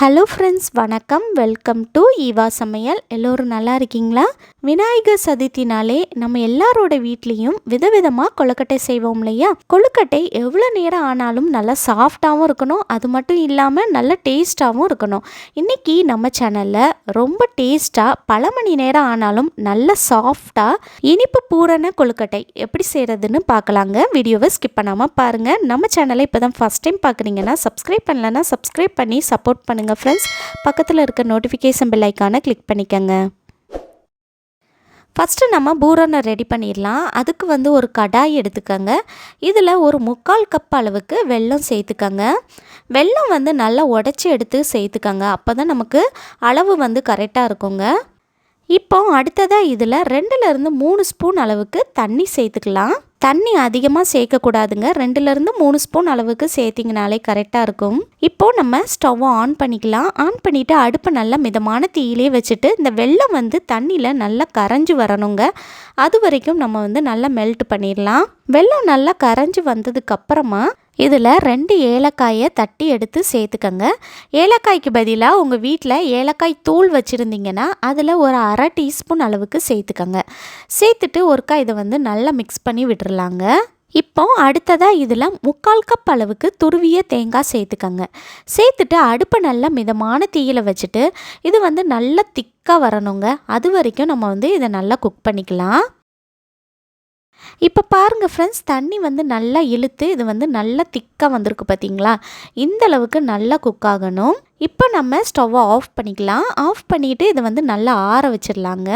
Hello friends வணக்கம். Welcome to Eva சமையல் எல்லோரும் நல்லா இருக்கீங்களா? விநாயகர் சதுர்த்தினாலே நம்ம எல்லாரோட வீட்லேயும் விதவிதமாக கொழுக்கட்டை செய்வோம் இல்லையா? கொழுக்கட்டை எவ்வளோ நேரம் ஆனாலும் நல்லா சாஃப்டாகவும் இருக்கணும். அது மட்டும் இல்லாமல் நல்ல டேஸ்ட்டாகவும் இருக்கணும். இன்றைக்கி நம்ம சேனலில் ரொம்ப டேஸ்ட்டாக பல மணி நேரம் ஆனாலும் நல்ல சாஃப்டாக இனிப்பு பூரண கொழுக்கட்டை எப்படி செய்கிறதுன்னு பார்க்கலாங்க. வீடியோவை ஸ்கிப் பண்ணாமல் பாருங்கள் நம்ம சேனலை இப்போ தான் ஃபஸ்ட் டைம் பார்க்குறீங்கன்னா சப்ஸ்கிரைப் பண்ணலன்னா சப்ஸ்கிரைப் பண்ணி சப்போர்ட் பண்ணுங்கள் ஃப்ரெண்ட்ஸ் பக்கத்தில் இருக்க நோட்டிஃபிகேஷன் பெல் ஐக்கானை கிளிக் பண்ணிக்கோங்க. ஃபஸ்ட்டு நம்ம பூரணை ரெடி பண்ணிடலாம். அதுக்கு வந்து ஒரு கடாய் எடுத்துக்கோங்க. இதில் ஒரு முக்கால் கப் அளவுக்கு வெல்லம் சேர்த்துக்கோங்க. வெல்லம் வந்து நல்லா உடச்சி எடுத்து சேர்த்துக்கோங்க. அப்போ தான் நமக்கு அளவு வந்து கரெக்டாக இருக்குங்க. இப்போ அடுத்ததாக இதில் ரெண்டுலேருந்து மூணு ஸ்பூன் அளவுக்கு தண்ணி சேர்த்துக்கலாம். தண்ணி அதிகமாக சேர்க்கக்கூடாதுங்க. ரெண்டுலேருந்து மூணு ஸ்பூன் அளவுக்கு சேர்த்திங்கனாலே கரெக்டாக இருக்கும். இப்போது நம்ம ஸ்டவ்வை ஆன் பண்ணிக்கலாம். ஆன் பண்ணிவிட்டு அடுப்பை நல்லா மிதமான தீயிலே வச்சுட்டு இந்த வெள்ளம் வந்து தண்ணியில் நல்லா கரைஞ்சி வரணுங்க. அது வரைக்கும் நம்ம வந்து நல்லா மெல்ட் பண்ணிடலாம். வெள்ளம் நல்லா கரைஞ்சி வந்ததுக்கப்புறமா இதில் ரெண்டு ஏலக்காயை தட்டி எடுத்து சேர்த்துக்கங்க. ஏலக்காய்க்கு பதிலாக உங்கள் வீட்டில் ஏலக்காய் தூள் வச்சுருந்தீங்கன்னா அதில் ஒரு அரை டீஸ்பூன் அளவுக்கு சேர்த்துக்கங்க. சேர்த்துட்டு ஒருக்கா இதை வந்து நல்லா மிக்ஸ் பண்ணி விட்டுறலாங்க. இப்போ அடுத்ததாக இதில் முக்கால் கப் அளவுக்கு துருவிய தேங்காய் சேர்த்துக்கங்க. சேர்த்துட்டு அடுப்பை நல்லா மிதமான தீயில் வச்சுட்டு இது வந்து நல்லா திக்காக வரணுங்க. அது வரைக்கும் நம்ம வந்து இதை நல்லா குக் பண்ணிக்கலாம். இப்போ பாருங்கள் ஃப்ரெண்ட்ஸ் தண்ணி வந்து நல்லா இழுத்து இது வந்து நல்லா திக்காக வந்திருக்கு பார்த்தீங்களா? இந்த அளவுக்கு நல்லா குக் ஆகணும். இப்போ நம்ம ஸ்டவ்வை ஆஃப் பண்ணிக்கலாம். ஆஃப் பண்ணிவிட்டு இதை வந்து நல்லா ஆற வச்சிடலாங்க.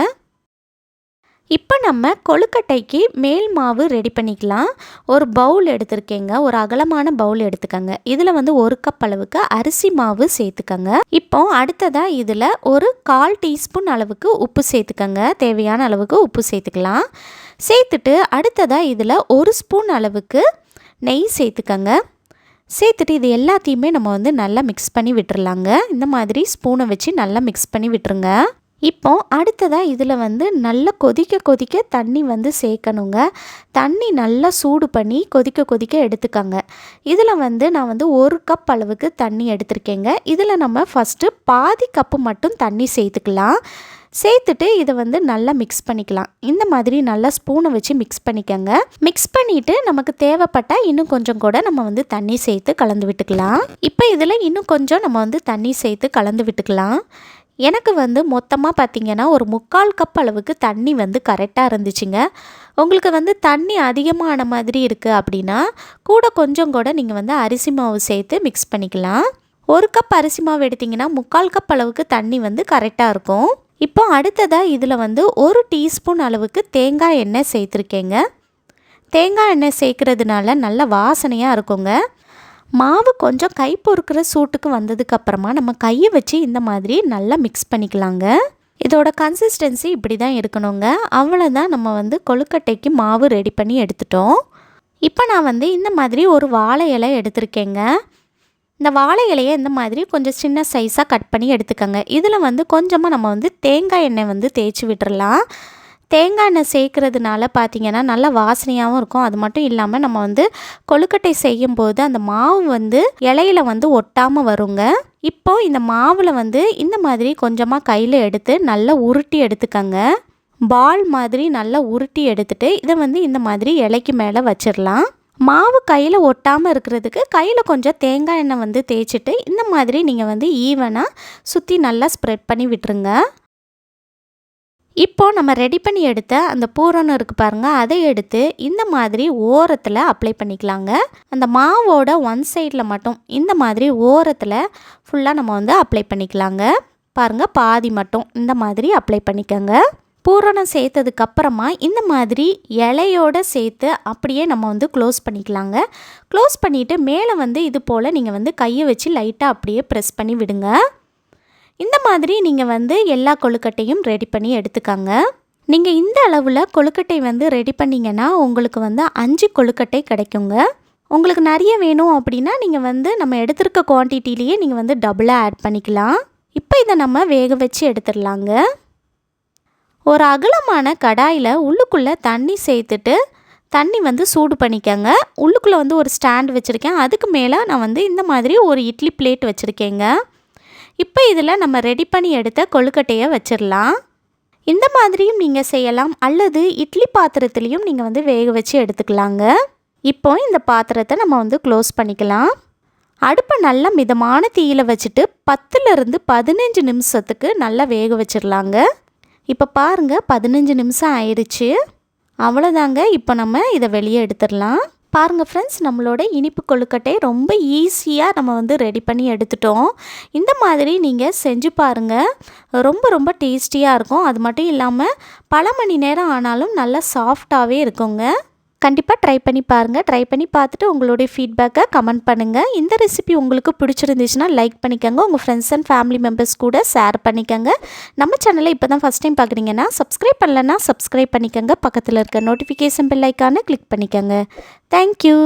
இப்போ நம்ம கொழுக்கட்டைக்கு மேல் மாவு ரெடி பண்ணிக்கலாம். ஒரு பவுல் எடுத்திருக்கேங்க. ஒரு அகலமான பவுல் எடுத்துக்கோங்க. இதில் வந்து ஒரு கப் அளவுக்கு அரிசி மாவு சேர்த்துக்கோங்க. இப்போ அடுத்ததாக இதில் ஒரு கால் டீஸ்பூன் அளவுக்கு உப்பு சேர்த்துக்கோங்க. தேவையான அளவுக்கு உப்பு சேர்த்துக்கலாம். சேர்த்துட்டு அடுத்ததாக இதில் ஒரு ஸ்பூன் அளவுக்கு நெய் சேர்த்துக்கோங்க. சேர்த்துட்டு இது எல்லாத்தையுமே நம்ம வந்து நல்லா மிக்ஸ் பண்ணி விட்டுறலாங்க. இந்த மாதிரி ஸ்பூனை வச்சு நல்லா மிக்ஸ் பண்ணி விட்டுருங்க. இப்போ அடுத்ததாக இதில் வந்து நல்லா கொதிக்க கொதிக்க தண்ணி வந்து சேர்க்கணுங்க. தண்ணி நல்லா சூடு பண்ணி கொதிக்க கொதிக்க எடுத்துக்கோங்க. இதில் வந்து நான் வந்து ஒரு கப் அளவுக்கு தண்ணி எடுத்திருக்கேங்க. இதில் நம்ம ஃபஸ்ட்டு பாதி கப்பு மட்டும் தண்ணி சேர்த்துக்கலாம். சேர்த்துட்டு இதை வந்து நல்லா மிக்ஸ் பண்ணிக்கலாம். இந்த மாதிரி நல்லா ஸ்பூனை வச்சு மிக்ஸ் பண்ணிக்கோங்க. மிக்ஸ் பண்ணிவிட்டு நமக்கு தேவைப்பட்டால் இன்னும் கொஞ்சம் கூட நம்ம வந்து தண்ணி சேர்த்து கலந்து விட்டுக்கலாம். இப்போ இதில் இன்னும் கொஞ்சம் நம்ம வந்து தண்ணி சேர்த்து கலந்து விட்டுக்கலாம். எனக்கு வந்து மொத்தமாக பார்த்திங்கன்னா ஒரு முக்கால் கப் அளவுக்கு தண்ணி வந்து கரெக்டாக இருந்துச்சுங்க. உங்களுக்கு வந்து தண்ணி அதிகமான மாதிரி இருக்குது அப்படின்னா கூட கொஞ்சம் கூட நீங்கள் வந்து அரிசி மாவு சேர்த்து மிக்ஸ் பண்ணிக்கலாம். ஒரு கப் அரிசி மாவு எடுத்திங்கன்னா முக்கால் கப் அளவுக்கு தண்ணி வந்து கரெக்டாக இருக்கும். இப்போ அடுத்ததாக இதில் வந்து ஒரு டீஸ்பூன் அளவுக்கு தேங்காய் எண்ணெய் சேர்த்துருக்கேங்க. தேங்காய் எண்ணெய் சேர்க்குறதுனால நல்ல வாசனையாக இருக்குங்க. மாவு கொஞ்சம் கை பொறுக்கிற சூட்டுக்கு வந்ததுக்கப்புறமா நம்ம கையை வச்சு இந்த மாதிரி நல்லா மிக்ஸ் பண்ணிக்கலாங்க. இதோட கன்சிஸ்டன்சி இப்படி தான் இருக்கணுங்க. அவ்வளோதான் நம்ம வந்து கொழுக்கட்டைக்கு மாவு ரெடி பண்ணி எடுத்துட்டோம். இப்போ நான் வந்து இந்த மாதிரி ஒரு வாழை இலை எடுத்திருக்கேங்க. இந்த வாழை இலையை இந்த மாதிரி கொஞ்சம் சின்ன சைஸாக கட் பண்ணி எடுத்துக்கோங்க. இதில் வந்து கொஞ்சமாக நம்ம வந்து தேங்காய் எண்ணெய் வந்து தேய்ச்சி விட்டுறலாம். தேங்காய் எண்ணெய் சேர்க்குறதுனால பார்த்திங்கன்னா நல்லா வாசனையாகவும் இருக்கும். அது மட்டும் இல்லாமல் நம்ம வந்து கொழுக்கட்டை செய்யும் போது அந்த மாவு வந்து இலையில வந்து ஒட்டாமல் வருங்க. இப்போ இந்த மாவில் வந்து இந்த மாதிரி கொஞ்சமாக கையில் எடுத்து நல்லா உருட்டி எடுத்துக்கங்க. பால் மாதிரி நல்லா உருட்டி எடுத்துட்டு இதை வந்து இந்த மாதிரி இலைக்கு மேலே வச்சிடலாம். மாவு கையில் ஒட்டாமல் இருக்கிறதுக்கு கையில் கொஞ்சம் தேங்காய் எண்ணெய் வந்து தேய்ச்சிட்டு இந்த மாதிரி நீங்கள் வந்து ஈவனாக சுற்றி நல்லா ஸ்ப்ரெட் பண்ணி விட்டுருங்க. இப்போது நம்ம ரெடி பண்ணி எடுத்த அந்த பூரணம் இருக்குது பாருங்கள் அதை எடுத்து இந்த மாதிரி ஓரத்தில் அப்ளை பண்ணிக்கலாங்க. அந்த மாவோட ஒன் சைடில் மட்டும் இந்த மாதிரி ஓரத்தில் ஃபுல்லாக நம்ம வந்து அப்ளை பண்ணிக்கலாங்க. பாருங்கள் பாதி மட்டும் இந்த மாதிரி அப்ளை பண்ணிக்கோங்க. பூரணம் சேர்த்ததுக்கப்புறமா இந்த மாதிரி இலையோடு சேர்த்து அப்படியே நம்ம வந்து க்ளோஸ் பண்ணிக்கலாங்க. க்ளோஸ் பண்ணிவிட்டு மேலே வந்து இது போல் நீங்கள் வந்து கையை வச்சு லைட்டாக அப்படியே ப்ரெஸ் பண்ணி விடுங்க. இந்த மாதிரி நீங்கள் வந்து எல்லா கொழுக்கட்டையும் ரெடி பண்ணி எடுத்துக்கோங்க. நீங்கள் இந்த அளவில் கொழுக்கட்டை வந்து ரெடி பண்ணிங்கன்னா உங்களுக்கு வந்து அஞ்சு கொழுக்கட்டை கிடைக்குங்க. உங்களுக்கு நிறைய வேணும் அப்படின்னா நீங்கள் வந்து நம்ம எடுத்திருக்க குவான்டிட்டிலேயே நீங்கள் வந்து டபுளாக ஆட் பண்ணிக்கலாம். இப்போ இதை நம்ம வேக வச்சு எடுத்துடலாங்க. ஒரு அகலமான கடாயில் உள்ளுக்குள்ளே தண்ணி சேர்த்துட்டு தண்ணி வந்து சூடு பண்ணிக்கங்க. உள்ளுக்குள்ளே வந்து ஒரு ஸ்டாண்ட் வச்சுருக்கேன். அதுக்கு மேலே நான் வந்து இந்த மாதிரி ஒரு இட்லி பிளேட் வச்சுருக்கேங்க. இப்போ இதில் நம்ம ரெடி பண்ணி எடுத்த கொழுக்கட்டையை வச்சிடலாம். இந்த மாதிரியும் நீங்கள் செய்யலாம். அல்லது இட்லி பாத்திரத்துலேயும் நீங்கள் வந்து வேக வச்சு எடுத்துக்கலாங்க. இப்போ இந்த பாத்திரத்தை நம்ம வந்து க்ளோஸ் பண்ணிக்கலாம். அடுப்பை நல்லா மிதமான தீயில் வச்சுட்டு பத்துலேருந்து பதினஞ்சு நிமிஷத்துக்கு நல்லா வேக வச்சிடலாங்க. இப்போ பாருங்கள் பதினஞ்சு நிமிஷம் ஆயிடுச்சு. அவ்வளோதாங்க. இப்போ நம்ம இதை வெளியே எடுத்துடலாம். பாருங்கள் ஃப்ரெண்ட்ஸ் நம்மளோட இனிப்பு கொழுக்கட்டை ரொம்ப ஈஸியாக நம்ம வந்து ரெடி பண்ணி எடுத்துட்டோம். இந்த மாதிரி நீங்கள் செஞ்சு பாருங்கள் ரொம்ப ரொம்ப டேஸ்டியாக இருக்கும். அது மட்டும் இல்லாமல் பல மணி நேரம் ஆனாலும் நல்லா சாஃப்டாகவே இருக்குங்க. கண்டிப்பாக ட்ரை பண்ணி பாருங்கள் ட்ரை பண்ணி பார்த்துட்டு உங்களுடைய ஃபீட்பேக்கை கமெண்ட் பண்ணுங்கள் இந்த ரெசிபி உங்களுக்கு பிடிச்சிருந்துச்சுன்னா லைக் பண்ணிக்கோங்க. உங்கள் ஃப்ரெண்ட்ஸ் அண்ட் ஃபேமிலி மெம்பர்ஸ் கூட ஷேர் பண்ணிக்கோங்க. நம்ம சேனலை இப்போ தான் ஃபஸ்ட் டைம் பார்க்குறீங்கன்னா சப்ஸ்கிரைப் பண்ணலன்னா சப்ஸ்கிரைப் பண்ணிக்கோங்க. பக்கத்தில் இருக்க நோட்டிஃபிகேஷன் பெல் ஐக்கானை கிளிக் பண்ணிக்கோங்க. Thank you